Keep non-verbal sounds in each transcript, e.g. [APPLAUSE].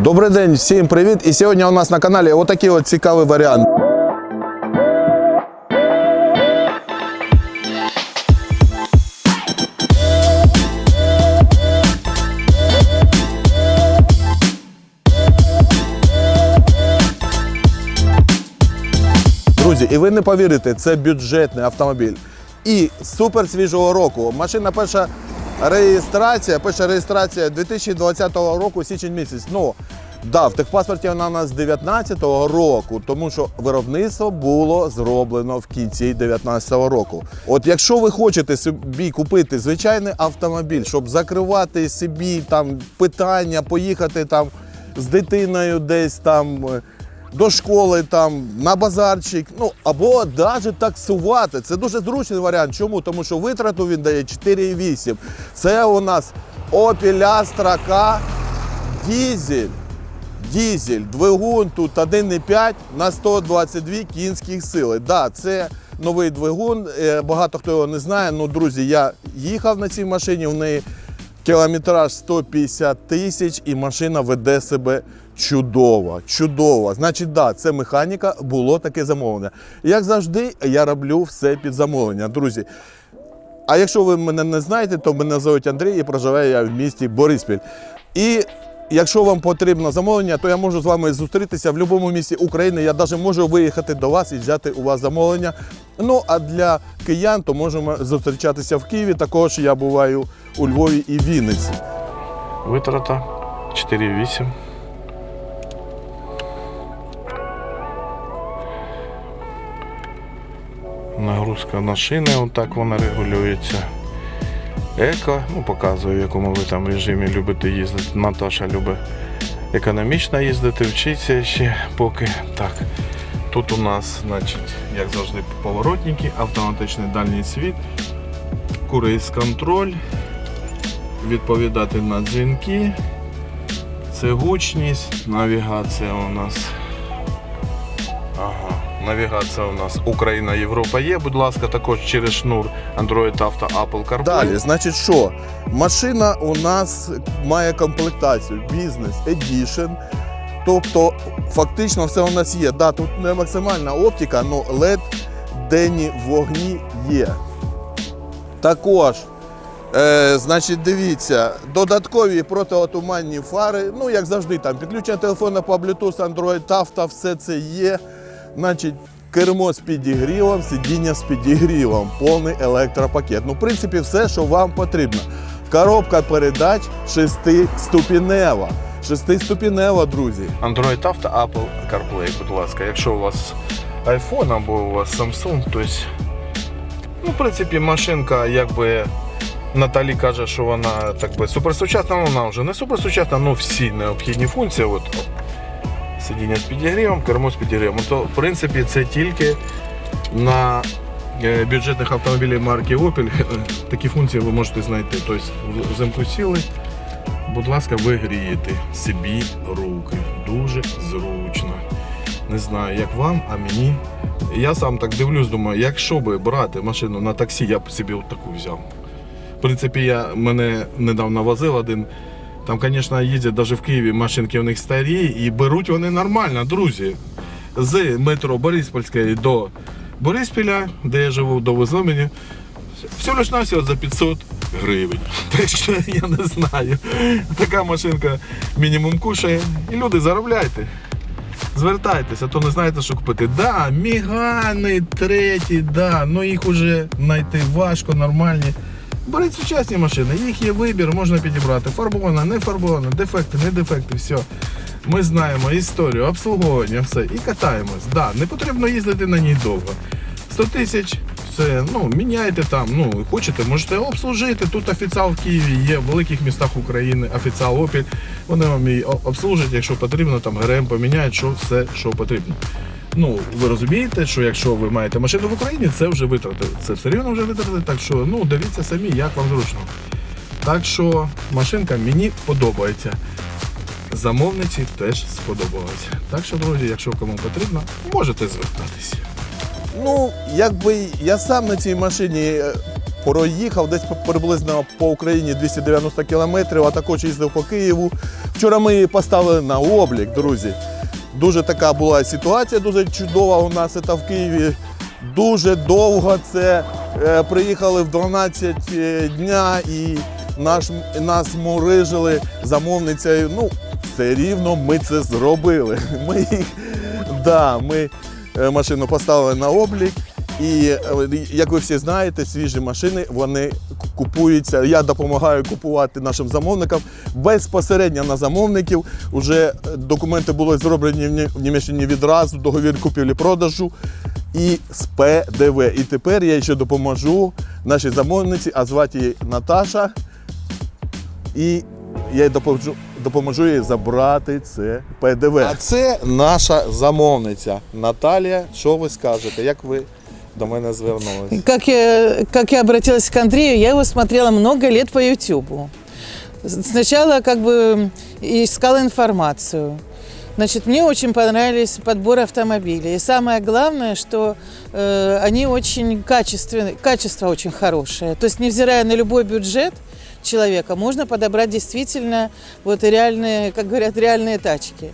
Добрий день, всім привіт! І сьогодні у нас на каналі отакий от цікавий варіант. Друзі, і ви не повірите, це бюджетний автомобіль. І супер свіжого року. Машина перша реєстрація, перша реєстрація 2020 року, січень місяць. Ну, да, в техпаспорті вона у нас з 2019 року, тому що виробництво було зроблено в кінці 2019 року. От якщо ви хочете собі купити звичайний автомобіль, щоб закривати собі там питання, поїхати там з дитиною десь там. До школи, там, на базарчик, ну або навіть таксувати. Це дуже зручний варіант. Чому? Тому що витрату він дає 4,8. Це у нас Opel Astra K дізель. Дізель, двигун тут 1,5 на 122 кінських сили. Да, це новий двигун. е, Багато хто його не знає. Ну, друзі, я їхав на цій машині, в неї кілометраж 150 тисяч, і машина веде себе чудово. Чудово. Значить, да, це механіка, було таке замовлення. Як завжди, я роблю все під замовлення, друзі. А якщо ви мене не знаєте, то мене звуть Андрій і проживаю я в місті Бориспіль. І якщо вам потрібно замовлення, то я можу з вами зустрітися в будь-якому місті України. Я навіть можу виїхати до вас і взяти у вас замовлення. Ну а для киян то можемо зустрічатися в Києві. Також я буваю у Львові і Вінниці. Витрата 4,8. Нагрузка на шини, отак вона регулюється. Еко, ну показую, в якому ви там режимі любите їздити. Наташа любить економічно їздити, вчиться ще поки. Так. Тут у нас, значить, як завжди, поворотники, автоматичний дальній світ, круїз контроль, відповідати на дзвінки. Це гучність, навігація у нас. Навігація у нас Україна, Європа є. Будь ласка, також через шнур Android Auto Apple CarPlay. Далі, значить, що? Машина у нас має комплектацію Business Edition. Тобто, фактично все у нас є. Да, тут не максимальна оптика, але LED денні вогні є. Також, е, значить, дивіться, додаткові протиотуманні фари. Ну, як завжди, там підключення телефона по Bluetooth, Android Auto, все це є. Значить, кермо з підігрівом, сидіння з підігрівом, повний електропакет. Ну, в принципі, все, що вам потрібно. Коробка передач шестиступінева. Шестиступінева, друзі. Android Auto Apple CarPlay, будь ласка. Якщо у вас iPhone або у вас Samsung, то ну, в принципі, машинка, якби Наталі каже, що вона так би суперсучасна, ну, вона вже не суперсучасна, але всі необхідні функції. От, сидіння з підігрівом, кермо з підігрівом. То, в принципі, це тільки на е, бюджетних автомобілів марки Opel. Такі функції ви можете знайти. Тобто, взимку сіли, Будь ласка, ви грієте собі руки. Дуже зручно. Не знаю, як вам, а мені. Я сам так дивлюсь, думаю, якщо би брати машину на таксі, я б собі таку взяв. В принципі, я мене недавно возив один. Там, звісно, їздять навіть в Києві машинки в них старі і беруть вони нормально, друзі. З метро Бориспільської до Бориспіля, де я живу, довезли мені. Все лиш навсього за 500 гривень. [LAUGHS] Так що я не знаю. Така машинка мінімум кушає. І люди заробляйте. Звертайтеся, то не знаєте, що купити. Да, мігани, треті, да, ну їх уже знайти важко, нормальні. Беріть сучасні машини, їх є вибір, можна підібрати. Фарбована, не фарбована, дефекти, не дефекти, все. Ми знаємо історію, обслуговування, все. І катаємось. Да, не потрібно їздити на ній довго. 100 тисяч, все, ну, міняйте там, ну, хочете, можете обслужити. Тут офіціал в Києві є, в великих містах України, офіціал Opel. Вони вам її обслужать, якщо потрібно, там ГРМ поміняють, що все, що потрібно. Ну, ви розумієте, що якщо ви маєте машину в Україні, це вже витрати. Це все рівно вже витрати, так що ну, дивіться самі, як вам зручно. Так що машинка мені подобається. Замовниці теж сподобалася. Так що, друзі, якщо кому потрібно, можете звертатися. Ну, якби я сам на цій машині е, проїхав десь приблизно по Україні 290 кілометрів, а також їздив по Києву. Вчора ми її поставили на облік, друзі. Дуже така була ситуація, дуже чудова у нас це в Києві. Дуже довго це е, приїхали в 12 дня і наш, нас мурижили замовницею. Ну, все рівно ми це зробили. [LAUGHS] Ми, да, ми е, машину поставили на облік. І е, як ви всі знаєте, свіжі машини вони купуються. Я допомагаю купувати нашим замовникам безпосередньо на замовників. Уже документи були зроблені в Німеччині відразу, договір купівлі-продажу і з ПДВ. І тепер я ще допоможу нашій замовниці, а звати її Наташа. І я їй допоможу, допоможу їй забрати це ПДВ. А це наша замовниця Наталія. Що ви скажете? Як ви до мене звернулися? Как я, как я обратилась к Андрею, я его смотрела много лет по Ютубу. Сначала как бы искала информацию. Значит, мне очень понравились подбор автомобилей. И самое главное, что э, они очень качественные, качество очень хорошее. То есть, невзирая на любой бюджет человека, можно подобрать действительно вот реальные, как говорят, реальные тачки.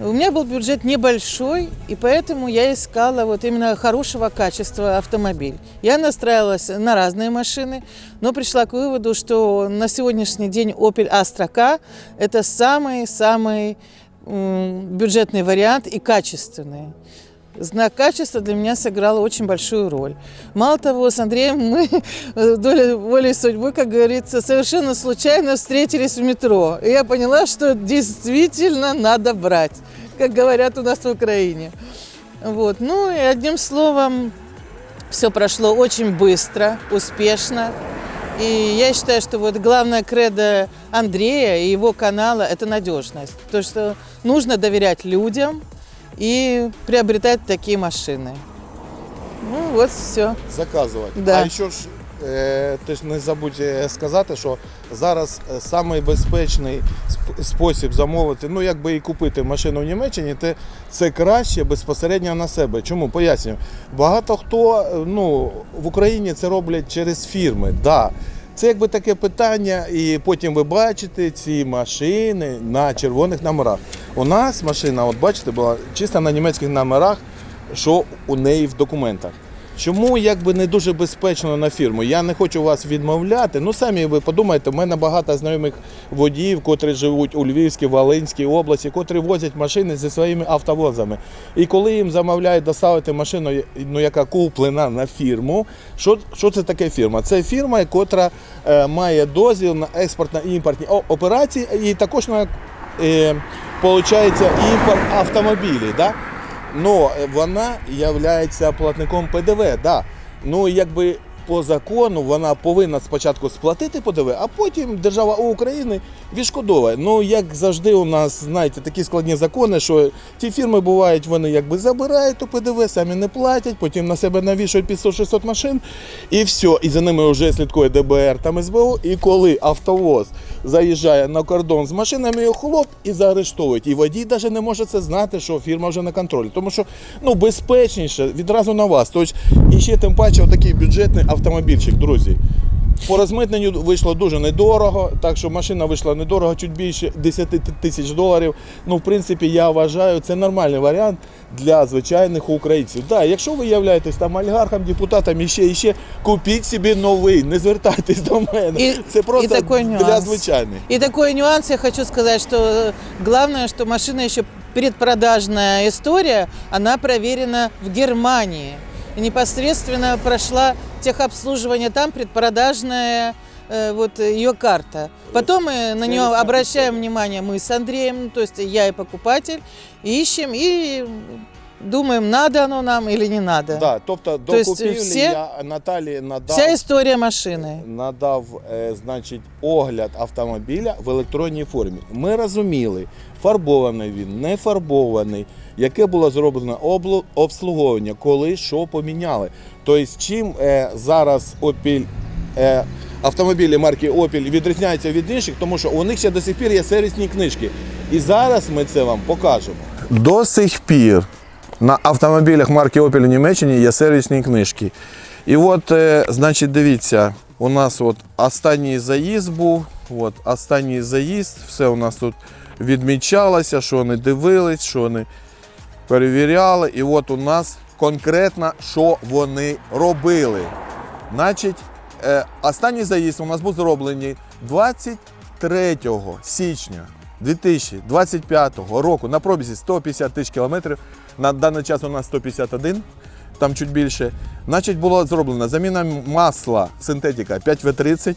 У меня был бюджет небольшой, и поэтому я искала вот именно хорошего качества автомобиль. Я настраивалась на разные машины, но пришла к выводу, что на сегодняшний день Opel Astra K – это самый-самый м, бюджетный вариант и качественный. Знак качества для меня сыграл очень большую роль. Мало того, с Андреем мы э, долей, волей судьбы, как говорится, совершенно случайно встретились в метро. И я поняла, что действительно надо брать, как говорят у нас в Украине. Вот. Ну и одним словом, все прошло очень быстро, успешно. И я считаю, что вот главное кредо Андрея и его канала – это надежность. То, что нужно доверять людям и приобретать такие машины. Ну вот все. Заказувати. Да. А ще ж е, ти ж не забудь е, сказати, що зараз е, самий безпечний сп- спосіб замовити, ну якби і купити машину в Німеччині, те це краще безпосередньо на себе. Чому? Пояснюю. Багато хто е, ну, в Україні це роблять через фірми. Да. Це якби таке питання, і потім ви бачите ці машини на червоних номерах. У нас машина, от бачите, була чисто на німецьких номерах, що у неї в документах. Чому якби не дуже безпечно на фірму? Я не хочу вас відмовляти. Ну самі ви подумайте, в мене багато знайомих водіїв, котрі живуть у Львівській, Волинській області, котрі возять машини зі своїми автовозами. І коли їм замовляють доставити машину, ну яка куплена на фірму, що, що це таке фірма? Це фірма, котра е, має дозвіл на експортно-імпортні операції, і також на е, імпорт автомобілів. Да? Ну, вона є платником ПДВ, да. Ну, якби по закону вона повинна спочатку сплатити ПДВ, а потім держава України відшкодовує. Ну, як завжди, у нас, знаєте, такі складні закони, що ті фірми бувають, вони якби забирають то ПДВ, самі не платять, потім на себе навішують 500-600 машин, і все. І за ними вже слідкує ДБР там СБУ. І коли автовоз заїжджає на кордон з машинами, його хлоп і заарештовують. І водій навіть не може це знати, що фірма вже на контролі. Тому що ну, безпечніше відразу на вас. Тобто, і ще тим паче такий бюджетний автомобільчик, друзі. По розмитненню вийшло дуже недорого, так що машина вийшла недорого, чуть більше 10 тисяч доларів. Ну, в принципі, я вважаю, це нормальний варіант для звичайних українців. Так, якщо ви являєтесь там олігархом, депутатом і ще, і ще, купіть собі новий, не звертайтесь до мене. І- це просто і такий для звичайних. И такой нюанс я хочу сказать, что э, главное, что машина еще предпродажная история, она проверена в Германии И непосредственно прошла техобслуживание там, предпродажная э, вот ее карта. Потом мы на нее обращаем внимание мы с Андреем, ну, то есть я и покупатель, ищем и думаем, надо оно нам или не надо. Да, тобто до То есть купівлі всі- я Наталії надав. Вся история машины. надав е, значить, огляд автомобіля в електронній формі. Ми розуміли, фарбований він, не фарбований, яке було зроблено обслуговування, коли що поміняли. Тобто, чим е, зараз Opel, е, автомобілі марки Opel відрізняються від інших, тому що у них ще до сих пір є сервісні книжки. І зараз ми це вам покажемо. До сих пір на автомобілях марки Opel у Німеччині є сервісні книжки. І от, е, значить, дивіться, у нас от останній заїзд був. От, останній заїзд, все у нас тут відмічалося, що вони дивились, що вони перевіряли. І от у нас конкретно, що вони робили. Значить, е, останній заїзд у нас був зроблений 23 січня 2025 року на пробізі 150 тисяч кілометрів. На даний час у нас 151, там чуть більше. Значить, було зроблено заміна масла синтетика 5В30.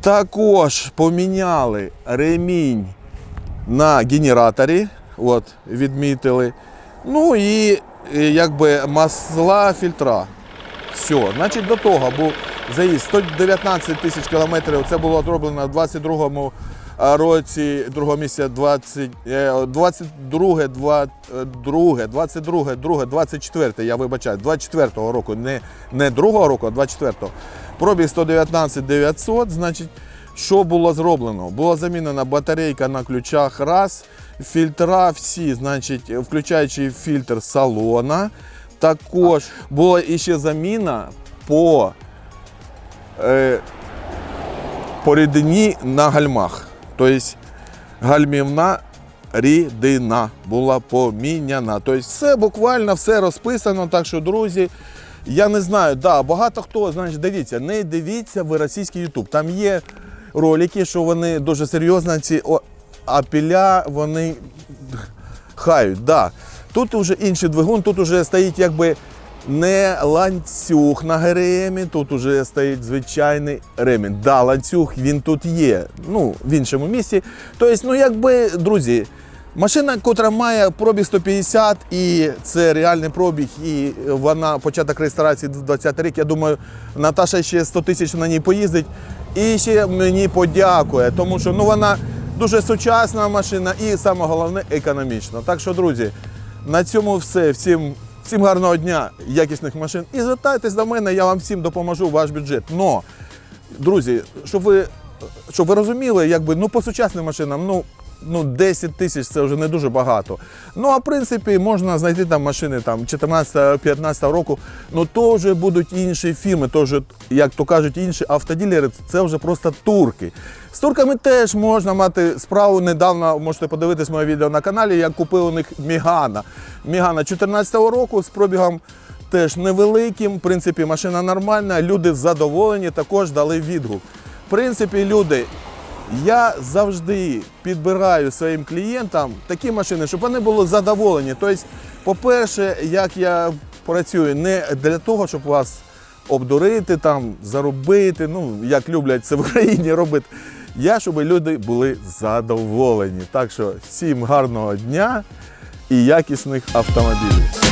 Також поміняли ремінь на генераторі, от, відмітили. Ну і е, якби масла фільтра. Все, значить, до того був заїзд 119 тисяч кілометрів. Це було зроблено в 22-му році, другого місяця 20, е, 22, 2, 2, 22, 2, 24, я вибачаю, 24-го року, не, не другого року, а 24-го. Пробіг 119 900, значить, що було зроблено? Була замінена батарейка на ключах раз, фільтра всі, значить, включаючи фільтр салона. Також була іще заміна по, е, по рідині на гальмах. Тобто гальмівна рідина була поміняна. Тобто все буквально все розписано. Так що, друзі, я не знаю, да, багато хто, значить, дивіться, не дивіться ви російський Ютуб. Там є ролики, що вони дуже серйозно ці о, апіля, вони хають. Да. Тут вже інший двигун, тут вже стоїть якби не ланцюг на ГРМі, тут уже стоїть звичайний ремінь. Да, ланцюг він тут є, ну, в іншому місці. Тобто, ну якби, друзі, машина, котра має пробіг 150, і це реальний пробіг, і вона початок реєстрації 20 рік. Я думаю, Наташа ще 100 тисяч на ній поїздить і ще мені подякує, тому що ну, вона дуже сучасна машина і саме головне економічна. Так що, друзі, на цьому все. Всім, всім гарного дня, якісних машин. І звертайтесь до мене, я вам всім допоможу ваш бюджет. Но, друзі, щоб ви, щоб ви розуміли, якби ну по сучасним машинам, ну. Ну, 10 тисяч це вже не дуже багато. Ну, а в принципі, можна знайти там машини там 14-15 року. Ну, то вже будуть інші фірми, то вже, як то кажуть, інші автоділери, це вже просто турки. З турками теж можна мати справу. Недавно можете подивитись моє відео на каналі. Я купив у них Мігана. Мігана 14 року з пробігом теж невеликим. В принципі, машина нормальна. Люди задоволені, також дали відгук. В принципі, люди. Я завжди підбираю своїм клієнтам такі машини, щоб вони були задоволені. Тобто, по-перше, як я працюю не для того, щоб вас обдурити, там, заробити, ну, як люблять це в Україні робити. Я, щоб люди були задоволені. Так що всім гарного дня і якісних автомобілів.